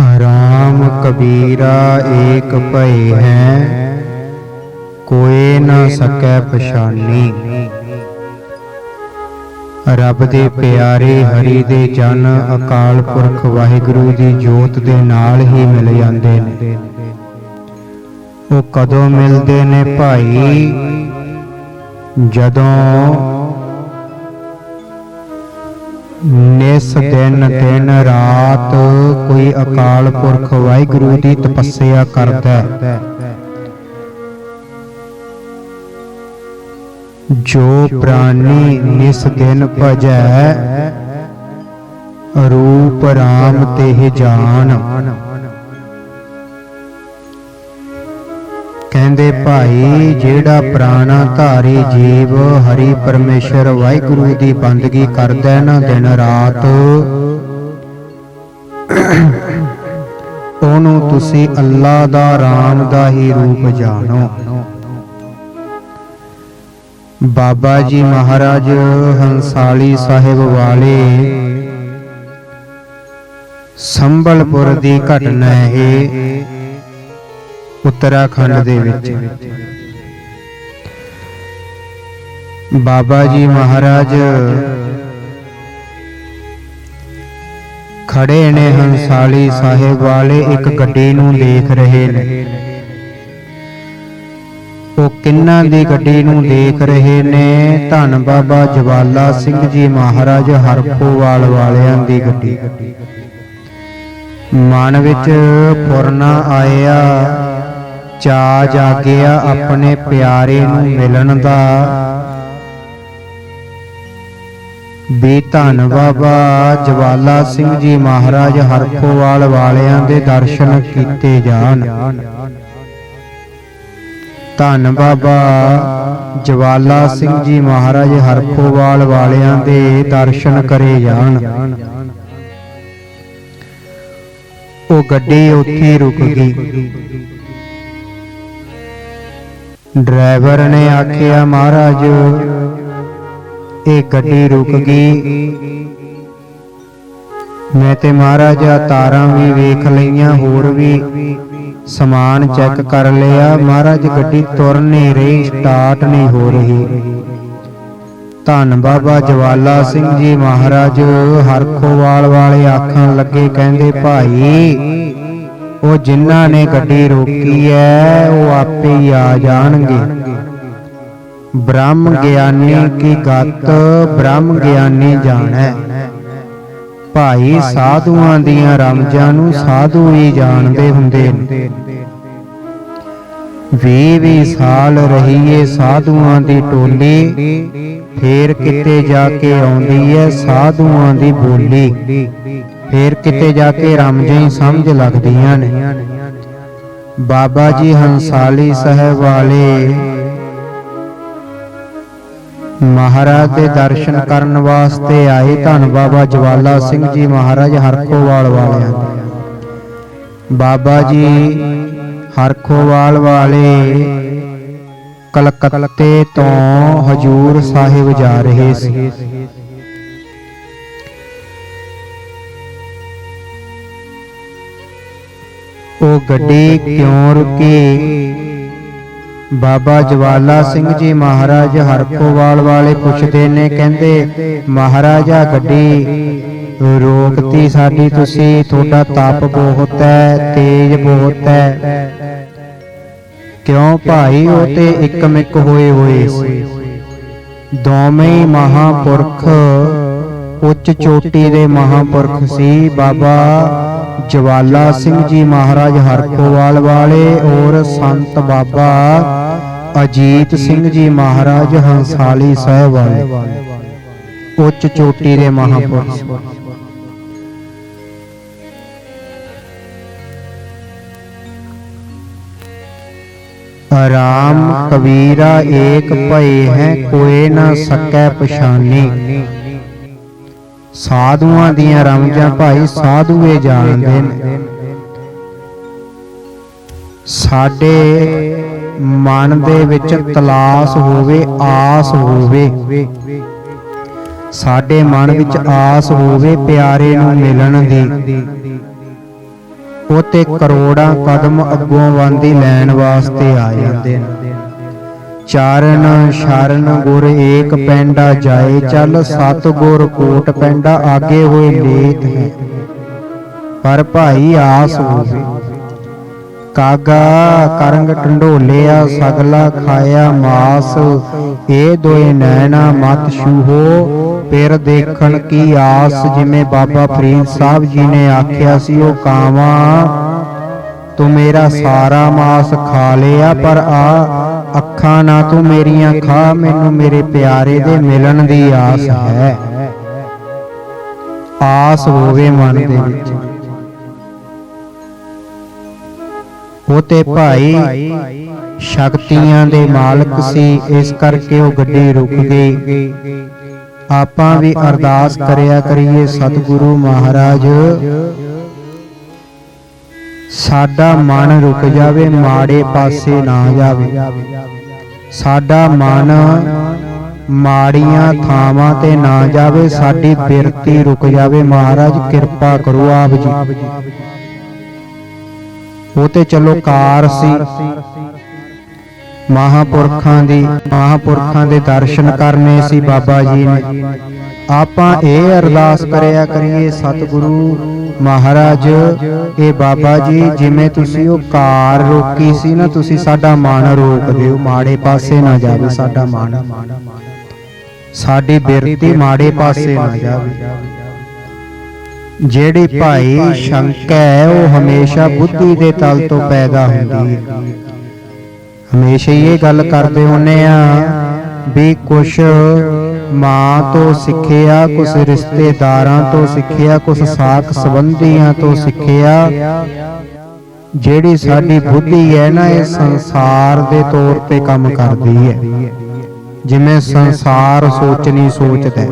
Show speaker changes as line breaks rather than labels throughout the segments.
ਰਾਮ ਕਬੀਰਾ ਏਕ ਭਏ ਹੈ। ਕੋਏ ਨਾ ਸਕੈ ਪਛਾਨੀ। ਰੱਬ ਦੇ ਪਿਆਰੇ ਹਰੀ ਦੇ ਜਨ ਅਕਾਲ ਪੁਰਖ ਵਾਹਿਗੁਰੂ ਦੀ ਜੋਤ ਦੇ ਨਾਲ ਹੀ ਮਿਲ ਜਾਂਦੇ ਨੇ। ਉਹ ਕਦੋਂ ਮਿਲਦੇ ਨੇ ਭਾਈ? ਜਦੋਂ ਨਿਸ ਦਿਨ ਦਿਨ ਰਾਤ ਕੋਈ ਅਕਾਲ ਪੁਰਖ ਵਾਹਿਗੁਰੂ ਦੀ ਤਪੱਸਿਆ ਕਰਦਾ ਹੈ। ਜੋ ਪ੍ਰਾਨੀ ਨਿਸ ਦਿਨ ਭਜੈ, ਰੂਪ RAM ਤੇ ਜਾਨ। ਕਹਿੰਦੇ, ਭਾਈ, ਜਿਹੜਾ ਪ੍ਰਾਣਾ ਧਾਰੀ ਜੀਵ ਹਰੀ ਪਰਮੇਸ਼ਰ ਵਾਹਿਗੁਰੂ ਦੀ ਬੰਦਗੀ ਕਰਦਾ ਨਾ ਦਿਨ ਰਾਤ, ਉਹਨੂੰ ਤੁਸੀਂ ਅੱਲਾ ਦਾ, ਰਾਮ ਦਾ ਹੀ ਰੂਪ ਜਾਣੋ। ਬਾਬਾ ਜੀ ਮਹਾਰਾਜ ਹੰਸਾਲੀ ਸਾਹਿਬ ਵਾਲੇ ਸੰਬਲਪੁਰ ਦੀ ਘਟਨਾ ਹੈ ਉੱਤਰਾਖੰਡ ਦੇ ਵਿੱਚ। ਬਾਬਾ ਜੀ ਮਹਾਰਾਜ ਖੜੇ ਨੇ ਹੰਸਾਲੀ ਸਾਹਿਬ ਵਾਲੇ ਇੱਕ ਗੱਡੀ ਨੂੰ ਦੇਖ ਰਹੇ ਨੇ। ਉਹ ਕਿੰਨਾਂ ਦੀ ਗੱਡੀ ਨੂੰ ਦੇਖ ਰਹੇ ਨੇ? ਧੰਨ ਬਾਬਾ ਜਵਾਲਾ ਸਿੰਘ ਜੀ ਮਹਾਰਾਜ ਹਰਪੋਵਾਲ ਵਾਲਿਆਂ ਦੀ ਗੱਡੀ। ਮਨ ਵਿੱਚ ਫੁਰਨਾ ਆਇਆ। ਚਾ ਜਾਗਿਆ ਆਪਣੇ ਪਿਆਰੇ ਨੂੰ ਮਿਲਣ ਦਾ। ਵੀ ਧੰਨ ਬਾਬਾ ਜਵਾਲਾ ਸਿੰਘ ਜੀ ਮਹਾਰਾਜ ਹਰਪੋਵਾਲ ਵਾਲਿਆਂ ਦੇ ਦਰਸ਼ਨ ਕੀਤੇ ਜਾਣ। ਧੰਨ ਬਾਬਾ ਜਵਾਲਾ ਸਿੰਘ ਜੀ ਮਹਾਰਾਜ ਹਰਪੋਵਾਲ ਵਾਲਿਆਂ ਦੇ ਦਰਸ਼ਨ ਕਰੇ ਜਾਣ। ਉਹ ਗੱਡੀ ਉੱਥੇ ਰੁਕ ਗਈ। ਡਰਾਈਵਰ ਨੇ ਆਖਿਆ, ਮਹਾਰਾਜ, ਇਹ ਗੱਡੀ ਰੁਕ ਗਈ। ਮੈਂ ਤੇ ਮਹਾਰਾਜਾ ਤਾਰਾਂ ਵੀ ਵੇਖ ਲਈਆਂ, ਹੋਰ ਵੀ ਸਮਾਨ ਚੈੱਕ ਕਰ ਲਿਆ। ਮਹਾਰਾਜ, ਗੱਡੀ ਤੁਰ ਨਹੀਂ ਰਹੀ, ਸਟਾਰਟ ਨਹੀਂ ਹੋ ਰਹੀ। ਧੰਨ ਬਾਬਾ ਜਵਾਲਾ ਸਿੰਘ ਜੀ ਮਹਾਰਾਜ ਹਰਖੋਵਾਲ ਵਾਲੇ ਆਖਣ ਲੱਗੇ, ਕਹਿੰਦੇ, ਭਾਈ ਉਹ ਜਿਨ੍ਹਾਂ ਨੇ ਗੱਡੀ ਰੋਕੀ ਐ ਉਹ ਆਪੇ ਹੀ ਆ ਜਾਣਗੇ। ਬ੍ਰਹਮ ਗਿਆਨੀ ਕੀ ਗਤ ਬ੍ਰਹਮ ਗਿਆਨੀ ਜਾਣੈ। ਭਾਈ ਸਾਧੂਆਂ ਦੀਆਂ ਰਮਜਾਂ ਨੂੰ ਸਾਧੂ ਹੀ ਜਾਣਦੇ ਹੁੰਦੇ ਨੇ। ਵੀ ਵੀ ਸਾਲ ਰਹੀਏ ਸਾਧੂਆਂ ਦੀ ਟੋਲੀ। ਫੇਰ ਕਿਤੇ ਜਾ ਕੇ ਆਉਂਦੀ ਐ ਸਾਧੂਆਂ ਦੀ ਬੋਲੀ। ਫੇਰ ਕਿਤੇ ਜਾ ਕੇ ਰਮਜਾਂ ਹੀ ਸਮਝ ਲੱਗਦੀਆਂ ਨੇ। ਬਾਬਾ ਜੀ ਹੰਸਾਲੀ ਸਾਹਿਬ ਵਾਲੇ ਮਹਾਰਾਜ ਦੇ ਦਰਸ਼ਨ ਕਰਨ ਵਾਸਤੇ ਆਏ ਧੰਨ ਬਾਬਾ ਜਵਾਲਾ ਸਿੰਘ ਜੀ ਮਹਾਰਾਜ ਹਰਖੋਵਾਲ ਵਾਲਿਆਂ ਦੇ। ਬਾਬਾ ਜੀ ਹਰਖੋਵਾਲ ਵਾਲੇ ਕਲਕੱਤੇ ਤੋਂ ਹਜੂਰ ਸਾਹਿਬ ਜਾ ਰਹੇ ਸੀ। ਉਹ ਗੱਡੀ ਕਿਉਂ ਰੁਕੀ? ਬਾਬਾ ਜਵਾਲਾ ਸਿੰਘ ਜੀ ਮਹਾਰਾਜ ਹਰਪੋਵਾਲ ਵਾਲੇ ਪੁੱਛਦੇ ਨੇ, ਕਹਿੰਦੇ, ਮਹਾਰਾਜਾ ਗੱਡੀ ਰੋਕਤੀ ਸਾਡੀ ਤੁਸੀਂ, ਤੁਹਾਡਾ ਤਾਪ ਬਹੁਤ ਹੈ, ਤੇਜ ਬਹੁਤ ਹੈ। ਕਿਉਂ ਭਾਈ, ਉਹ ਤੇ ਇੱਕ ਮਿੱਕ ਹੋਏ ਹੋਏ ਸੀ। ਦੋਵੇਂ ਹੀ ਮਹਾਪੁਰਖ ਉੱਚ ਚੋਟੀ ਦੇ ਮਹਾਪੁਰਖ ਸੀ। ਬਾਬਾ ਜਵਾਲਾ ਸਿੰਘ ਜੀ ਮਹਾਰਾਜ ਹਰਕੋਵਾਲ ਵਾਲੇ ਔਰ ਸੰਤ ਬਾਬਾ ਅਜੀਤ ਸਿੰਘ ਜੀ ਮਹਾਰਾਜ ਹੰਸਾਲੀ ਸਾਹਿਬ ਵਾਲੇ। ਉੱਚ ਚੋਟੀ ਦੇ ਮਹਾਪੁਰਖ ਰਾਮ ਕਬੀਰਾ ਏਕ ਭਏ ਹੈ ਕੋਏ ਨਾ ਸਕੈ ਪਛਾਨੀ। ਸਾਧੂਆਂ ਦੀਆਂ ਰਮਜਾਂ ਭਾਈ ਸਾਧੂਏ ਜਾਣਦੇ ਨੇ। ਸਾਡੇ ਮਨ ਦੇ ਵਿੱਚ ਤਲਾਸ ਹੋਵੇ ਆਸ ਹੋਵੇ। ਸਾਡੇ ਮਨ ਵਿੱਚ ਆਸ ਹੋਵੇ ਪਿਆਰੇ ਨੂੰ ਮਿਲਣ ਦੀ। ਉਹ ਤੇ ਕਰੋੜਾਂ ਕਦਮ ਅੱਗੋਂ ਵਾਂਦੀ ਲੈਣ ਵਾਸਤੇ ਆ ਜਾਂਦੇ ਨੇ। ਚਾਰਨ ਸ਼ਰਨ ਗੁਰ ਏਕ ਪੈਂਡਾ ਜਾਏ ਚੱਲ ਸਤ ਗੁਰ ਕੋਟ ਪੈਂਡਾ ਆਗੇ ਹੋਏ ਲੇਤ ਹੈ। ਪਰ ਭਾਈ ਆਸ ਹੋਵੇ। ਕਾਗਾ ਕਰੰਗ ਟੰਡੋਲਿਆ ਸਗਲਾ ਖਾਇਆ ਮਾਸ। ਇਹ ਦੋਏ ਨੈਣਾ ਮਤ ਛੂਹੋ। ਫਿਰ ਦੇਖਣ ਕੀ ਆਸ ਜਿਵੇਂ ਬਾਬਾ ਫਰੀਦ ਸਾਹਿਬ ਜੀ ਨੇ ਆਖਿਆ ਸੀ ਉਹ ਕਾਵਾਂ ਤੂੰ ਮੇਰਾ ਸਾਰਾ ਮਾਸ ਖਾ ਲਿਆ ਪਰ ਆ ਅੱਖਾਂ ਨਾ ਤੂੰ ਮੇਰੀਆਂ ਖਾ ਮੈਨੂੰ ਮੇਰੇ ਪਿਆਰੇ ਦੇ ਮਿਲਣ ਦੀ ਆਸ ਹੈ। ਆਸ ਹੋਵੇ ਮਨ ਦੇ ਵਿੱਚ। ਉਹ ਤੇ ਭਾਈ, ਸ਼ਕਤੀਆਂ ਦੇ ਮਾਲਕ ਸੀ, ਇਸ ਕਰਕੇ ਉਹ ਗੱਡੀ ਰੁਕ ਗਈ। ਆਪਾਂ ਵੀ ਅਰਦਾਸ ਕਰਿਆ ਕਰੀਏ, ਸਤਿਗੁਰੂ ਮਹਾਰਾਜ ਸਾਡਾ ਮਨ ਰੁਕ ਜਾਵੇ, ਮਾੜੇ ਪਾਸੇ ਨਾ ਜਾਵੇ। ਸਾਡਾ ਮਨ ਮਾੜੀਆਂ ਥਾਵਾਂ ਤੇ ਨਾ ਜਾਵੇ, ਸਾਡੀ ਬਿਰਤੀ ਰੁਕ ਜਾਵੇ। ਮਹਾਰਾਜ, ਕਿਰਪਾ ਕਰੋ ਆਪ ਜੀ। ਉਹ ਤੇ ਚਲੋ ਕਾਰ ਸੀ। ਮਹਾਪੁਰਖਾਂ ਦੀ ਮਹਾਪੁਰਖਾਂ ਦੇ ਦਰਸ਼ਨ ਕਰਨੇ ਸੀ ਬਾਬਾ ਜੀ ਨੇ। ਆਪਾਂ ਇਹ ਅਰਦਾਸ ਕਰਿਆ ਕਰੀਏ ਸਤਿਗੁਰੂ ਮਹਾਰਾਜ ਇਹ ਬਾਬਾ ਜੀ ਜਿਵੇਂ ਤੁਸੀਂ ਉਹ ਕਾਰ ਰੋਕੀ ਸੀ ਨਾ ਤੁਸੀਂ ਸਾਡਾ ਮਨ ਰੋਕ ਦਿਓ ਮਾੜੇ ਪਾਸੇ ਨਾ ਜਾਵੇ ਸਾਡਾ ਮਨ। ਸਾਡੀ ਬਿਰਤੀ ਮਾੜੇ ਪਾਸੇ ਨਾ ਜਾਵੇ। ਜਿਹੜੀ ਭਾਈ ਸ਼ੰਕਾ ਹੈ ਉਹ ਹਮੇਸ਼ਾ ਬੁੱਧੀ ਦੇ ਤਲ ਤੋਂ ਪੈਦਾ ਹੁੰਦੀ ਹੈ। ਹਮੇਸ਼ਾ ਹੀ ਇਹ ਗੱਲ ਕਰਦੇ ਹੁੰਨੇ ਆ ਵੀ ਕੁਛ ਮਾਂ ਤੋਂ ਸਿੱਖਿਆ, ਕੁਛ ਰਿਸ਼ਤੇਦਾਰਾਂ ਤੋਂ ਸਿੱਖਿਆ, ਕੁਛ ਸਾਖ ਸੰਬੰਧੀਆਂ ਤੋਂ ਸਿੱਖਿਆ। ਜਿਹੜੀ ਸਾਡੀ ਬੁੱਧੀ ਹੈ ਨਾ, ਇਹ ਸੰਸਾਰ ਦੇ ਤੌਰ ਤੇ ਕੰਮ ਕਰਦੀ ਹੈ। ਜਿਵੇਂ ਸੰਸਾਰ ਸੋਚਣੀ ਸੋਚਦਾ।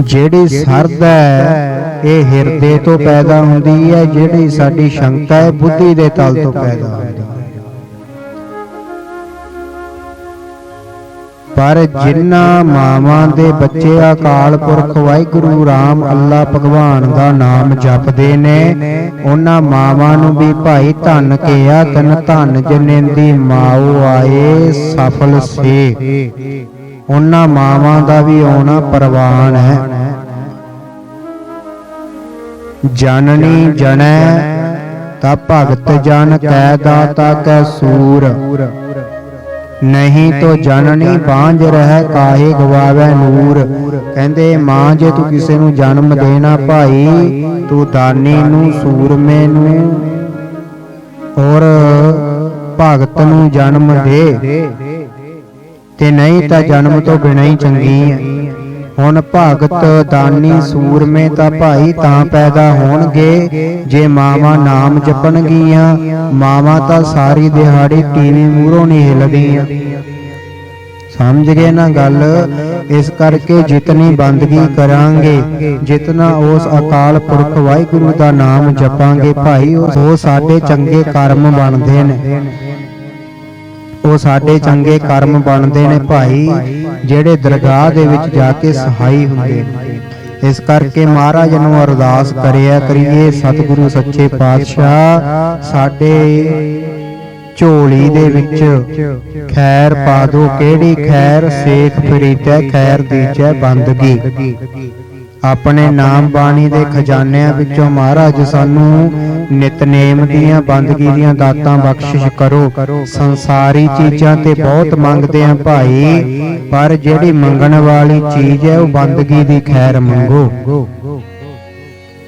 ਜਿਹੜੀ ਸਰਦ ਹੈ, ਇਹ ਹਿਰਦੇ ਤੋਂ ਪੈਦਾ ਹੁੰਦੀ ਹੈ, ਜਿਹੜੀ ਸਾਡੀ ਸ਼ੰਕਾ ਹੈ, ਬੁੱਧੀ ਦੇ ਤਲ ਤੋਂ ਪੈਦਾ ਹੁੰਦੀ ਹੈ। ਪਰ ਜਿਨ੍ਹਾਂ ਮਾਵਾਂ ਦੇ ਬੱਚੇ ਅਕਾਲ ਪੁਰਖ ਵਾਹਿਗੁਰੂ ਰਾਮ ਅੱਲਾ ਭਗਵਾਨ ਦਾ ਨਾਮ ਜਪਦੇ ਨੇ, ਉਹਨਾਂ ਮਾਵਾਂ ਨੂੰ ਵੀ ਭਾਈ ਧੰਨ ਕਿਹਾ ਤਨ ਧੰਨ ਜਨੇਂਦੀ ਮਾਓ ਆਏ, ਸਫਲ ਸੇ। ਉਹਨਾਂ ਮਾਵਾਂ ਦਾ ਵੀ ਆਉਣਾ ਪ੍ਰਵਾਨ ਹੈ। ਜਨਨੀ ਜਨੈ, ਤਾ ਭਗਤ ਜਨ ਕੈ ਦਾਤਾ ਕੈ ਸੂਰ। ਨਹੀਂ ਤੋ ਜਨਨੀ ਬਾਂਝ ਰਹਿ ਕਾਹੇ ਗਵਾਵੇ ਨੂਰ। ਕਹਿੰਦੇ ਮਾਂ ਜੇ ਤੂੰ ਕਿਸੇ ਨੂੰ ਜਨਮ ਦੇਣਾ ਭਾਈ ਤੂੰ ਦਾਨੀ ਨੂੰ ਸੂਰਮੇ ਨੂੰ ਔਰ ਭਗਤ ਨੂੰ ਜਨਮ ਦੇ। ਤੇ ਨਹੀਂ ਤਾਂ ਜਨਮ ਤੋਂ ਬਿਨਾਂ ਹੀ ਚੰਗੀ ਹੈ। ਹੁਣ ਭਗਤ ਦਾਨੀ ਸੂਰਮੇ ਤਾਂ ਭਾਈ ਤਾਂ ਪੈਦਾ ਹੋਣਗੇ। ਜੇ ਮਾਵਾਂ ਨਾਮ ਜਪਣਗੀਆਂ, ਮਾਵਾਂ ਤਾਂ ਸਾਰੀ ਦਿਹਾੜੀ ਟੀਵੀ ਮੂਹਰੋਂ ਨਹੀਂ ਹਿਲਦੀਆਂ। ਸਮਝ ਗਏ ਨਾ ਗੱਲ? ਇਸ ਕਰਕੇ ਜਿਤਨੀ ਬੰਦਗੀ ਕਰਾਂਗੇ, ਜਿਤਨਾ ਉਸ ਅਕਾਲ ਪੁਰਖ ਵਾਹਿਗੁਰੂ ਦਾ ਨਾਮ ਜਪਾਂਗੇ, ਭਾਈ, ਉਹ ਸਾਡੇ ਚੰਗੇ ਕਰਮ ਬਣਦੇ ਨੇ। ਉਹ ਸਾਡੇ ਚੰਗੇ ਕਰਮ ਬਣਦੇ ਨੇ ਭਾਈ ਜਿਹੜੇ ਦਰਗਾਹ ਦੇ ਵਿੱਚ ਜਾ ਕੇ ਸਹਾਈ ਹੁੰਦੇ ਨੇ। ਇਸ ਕਰਕੇ ਮਹਾਰਾਜ ਨੂੰ ਅਰਦਾਸ ਕਰਿਆ ਕਰੀਏ ਸਤਿਗੁਰੂ ਸੱਚੇ ਪਾਤਸ਼ਾਹ ਸਾਡੇ ਝੋਲੀ ਦੇ ਵਿੱਚ ਖੈਰ ਪਾ ਦੋ ਕਿਹੜੀ ਖੈਰ ਸੇਖ ਫਰੀਦੈ ਖੈਰ ਦੀਜੈ ਬੰਦਗੀ। ਆਪਣੇ ਨਾਮ ਬਾਣੀ ਦੇ ਖਜ਼ਾਨਿਆਂ ਵਿੱਚੋਂ ਮਹਾਰਾਜ ਸਾਨੂੰ ਨਿਤਨੇਮ ਦੀਆਂ ਬੰਦਗੀ ਦੀਆਂ ਦਾਤਾਂ ਬਖਸ਼ਿਸ਼ ਕਰੋ। ਸੰਸਾਰੀ ਚੀਜ਼ਾਂ ਤੇ ਬਹੁਤ ਮੰਗਦੇ ਆ ਭਾਈ, ਪਰ ਜਿਹੜੀ ਮੰਗਣ ਵਾਲੀ ਚੀਜ਼ ਹੈ ਉਹ ਬੰਦਗੀ ਦੀ ਖੈਰ ਮੰਗੋ।